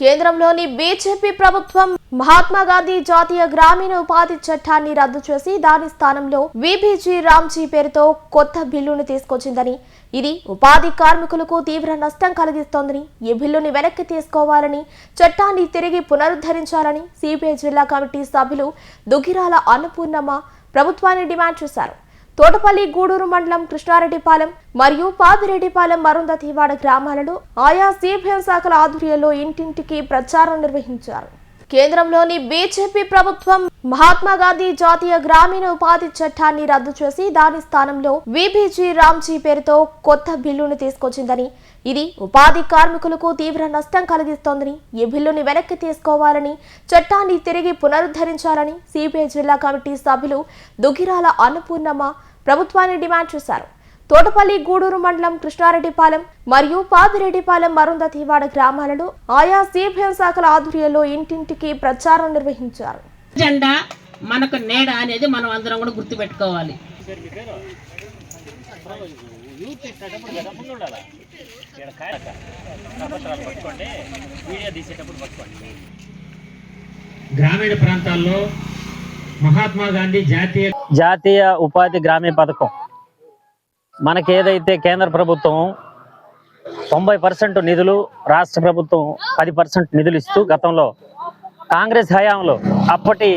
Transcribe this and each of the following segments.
కేంద్రంలోని బీజేపీ ప్రభుత్వం మహాత్మా గాంధీ జాతీయ గ్రామీణ ఉపాధి చట్టాన్ని రద్దు చేసి దాని స్థానంలో విబీజీ రామ్జీ పేరుతో కొత్త బిల్లును తీసుకొచ్చిందని. ఇది ఉపాధి కార్మికులకు తీవ్ర నష్టం కలిగిస్తోందని ఈ బిల్లుని వెనక్కి తీసుకోవాలని చట్టాన్ని తిరిగి పునరుద్ధరించాలని సిపిఐ జిల్లా కమిటీ సభ్యులు దుగ్గిరాల అన్నపూర్ణమ్మ ప్రభుత్వాన్ని డిమాండ్ చేశారు. తోటపల్లి గూడూరు మండలం కృష్ణారెడ్డిపాలెం మరియు పాపిరెడ్డిపాలెం మరుందతివాడ గ్రామాలలో ఆయా సిపిఎం శాఖల ఆధ్వర్యంలో ఇంటింటికి ప్రచారం నిర్వహించారు. కేంద్రంలోని బీజేపీ ప్రభుత్వం మహాత్మా గాంధీ జాతీయ గ్రామీణ ఉపాధి చట్టాన్ని రద్దు చేసి దాని స్థానంలో విబీజీ రామ్జీ పేరుతో కొత్త బిల్లును తీసుకొచ్చిందని ఇది ఉపాధి కార్మికులకు తీవ్ర నష్టం కలిగిస్తోందని ఈ బిల్లుని వెనక్కి తీసుకోవాలని చట్టాన్ని తిరిగి పునరుద్ధరించాలని సిపిఐ జిల్లా కమిటీ సభ్యులు దుగిరాల అన్నపూర్ణమ్మ ప్రభుత్వాన్ని డిమాండ్ చేశారు. తోటపల్లి గూడూరు మండలం కృష్ణారెడ్డిపాలెం మరియు పాపిరెడ్డిపాలెం మరుందతివాడ గ్రామాలలో ఆయా సిపిఎం శాఖల ఆధ్వర్యంలో ఇంటింటికి ప్రచారం నిర్వహించారు. జెండా మనకు నీడ అనేది మనం అందరం కూడా గుర్తుపెట్టుకోవాలి. గ్రామీణ ప్రాంతాల్లో మహాత్మా గాంధీ జాతీయ జాతీయ ఉపాధి గ్రామీణ పథకం. మనకి ఏదైతే కేంద్ర ప్రభుత్వం తొంభై పర్సెంట్ నిధులు రాష్ట్ర ప్రభుత్వం పది పర్సెంట్ నిధులు ఇస్తూ గతంలో కాంగ్రెస్ హయాంలో అప్పటి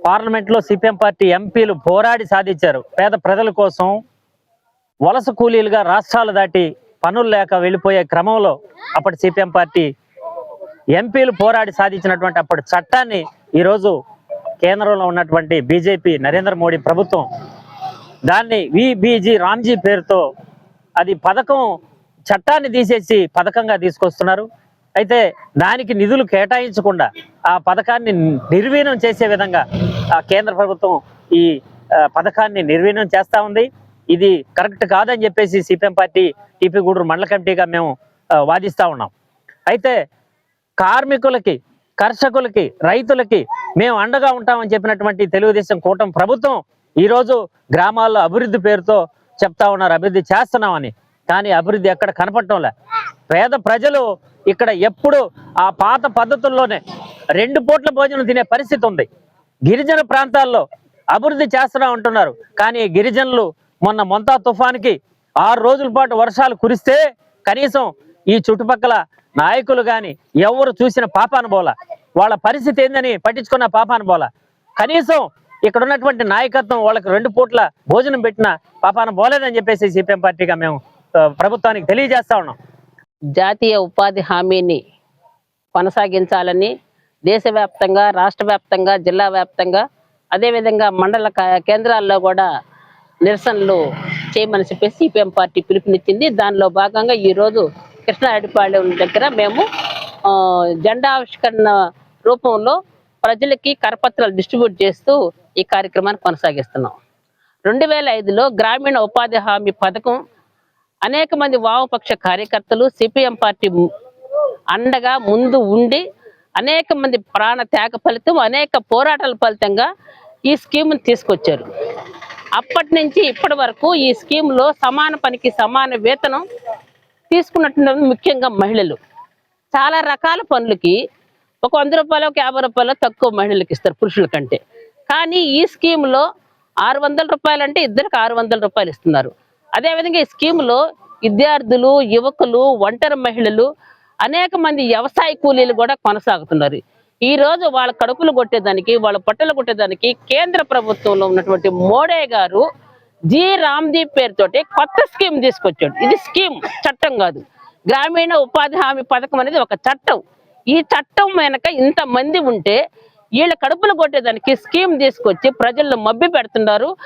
పార్లమెంట్లో సిపిఎం పార్టీ ఎంపీలు పోరాడి సాధించారు. పేద ప్రజల కోసం వలస కూలీలుగా రాష్ట్రాలు దాటి పనులు లేక వెళ్ళిపోయే క్రమంలో అప్పటి సిపిఎం పార్టీ ఎంపీలు పోరాడి సాధించినటువంటి అప్పటి చట్టాన్ని ఈరోజు కేంద్రంలో ఉన్నటువంటి బీజేపీ నరేంద్ర మోడీ ప్రభుత్వం దాన్ని విబీజీ రామ్జీ పేరుతో అది పథకం చట్టాన్ని తీసేసి పథకంగా తీసుకొస్తున్నారు. అయితే దానికి నిధులు కేటాయించకుండా ఆ పథకాన్ని నిర్వీణం చేసే విధంగా ఆ కేంద్ర ప్రభుత్వం ఈ పథకాన్ని నిర్వీణం చేస్తూ ఉంది. ఇది కరెక్ట్ కాదని చెప్పేసి సిపిఎం పార్టీ టీపీ గూడూరు మండల కమిటీగా మేము వాదిస్తూ ఉన్నాం. అయితే కార్మికులకి కర్షకులకి రైతులకి మేము అండగా ఉంటామని చెప్పినటువంటి తెలుగుదేశం కూటమి ప్రభుత్వం ఈరోజు గ్రామాల్లో అభివృద్ధి పేరుతో చెప్తా ఉన్నారు. అభివృద్ధి చేస్తున్నామని. కానీ అభివృద్ధి ఎక్కడ కనపడటంలే. పేద ప్రజలు ఇక్కడ ఎప్పుడు ఆ పాత పద్ధతుల్లోనే రెండు పూట్ల భోజనం తినే పరిస్థితి ఉంది. గిరిజన ప్రాంతాల్లో అభివృద్ధి చేస్తున్నా ఉంటున్నారు కానీ గిరిజనులు మొన్న మొంతా తుఫాన్కి ఆరు రోజుల పాటు వర్షాలు కురిస్తే కనీసం ఈ చుట్టుపక్కల నాయకులు కానీ ఎవరు చూసిన పాపాన బోల వాళ్ళ పరిస్థితి ఏందని పట్టించుకున్న పాపాన బోల కనీసం ఇక్కడ ఉన్నటువంటి నాయకత్వం వాళ్ళకి రెండు పూట్ల భోజనం పెట్టిన పాపాన బోలేదని చెప్పేసి సిపిఎం పార్టీగా మేము ప్రభుత్వానికి తెలియజేస్తా ఉన్నాం. జాతీయ ఉపాధి హామీని కొనసాగించాలని దేశవ్యాప్తంగా రాష్ట్ర వ్యాప్తంగా జిల్లా వ్యాప్తంగా అదేవిధంగా మండల కేంద్రాల్లో కూడా నిరసనలు చేయమని చెప్పి సిపిఎం పార్టీ పిలుపునిచ్చింది. దానిలో భాగంగా ఈరోజు కృష్ణారెడ్డిపాళెం దగ్గర మేము జెండా ఆవిష్కరణ రూపంలో ప్రజలకి కరపత్రాలు డిస్ట్రిబ్యూట్ చేస్తూ ఈ కార్యక్రమాన్ని కొనసాగిస్తున్నాం. రెండు వేల ఐదులో గ్రామీణ ఉపాధి హామీ పథకం అనేక మంది వామపక్ష కార్యకర్తలు సిపిఎం పార్టీ అండగా ముందు ఉండి అనేక మంది ప్రాణ త్యాగ ఫలితం అనేక పోరాటాల ఫలితంగా ఈ స్కీమ్ని తీసుకొచ్చారు. అప్పటి నుంచి ఇప్పటి వరకు ఈ స్కీమ్లో సమాన పనికి సమాన వేతనం తీసుకున్నట్టున్నారు ముఖ్యంగా మహిళలు. చాలా రకాల పనులకి ఒక వంద రూపాయలు ఒక యాభై రూపాయలు తక్కువ మహిళలకు ఇస్తారు పురుషుల కంటే. కానీ ఈ స్కీమ్లో ఆరు వందల రూపాయలు అంటే ఇద్దరికి ఆరు వందల రూపాయలు ఇస్తున్నారు. అదేవిధంగా ఈ స్కీమ్లో విద్యార్థులు యువకులు ఒంటరి మహిళలు అనేక మంది వ్యవసాయ కూలీలు కూడా కొనసాగుతున్నారు. ఈ రోజు వాళ్ళ కడుపులు కొట్టేదానికి వాళ్ళ పొట్టలు కొట్టేదానికి కేంద్ర ప్రభుత్వంలో ఉన్నటువంటి మోడే గారు జి రామ్దీప్ పేరుతోటి కొత్త స్కీమ్ తీసుకొచ్చాడు. ఇది స్కీమ్ చట్టం కాదు. గ్రామీణ ఉపాధి హామీ పథకం అనేది ఒక చట్టం. ఈ చట్టం వెనక ఇంత మంది ఉంటే వీళ్ళ కడుపులు కొట్టేదానికి స్కీమ్ తీసుకొచ్చి ప్రజలను మభ్య పెడుతున్నారు.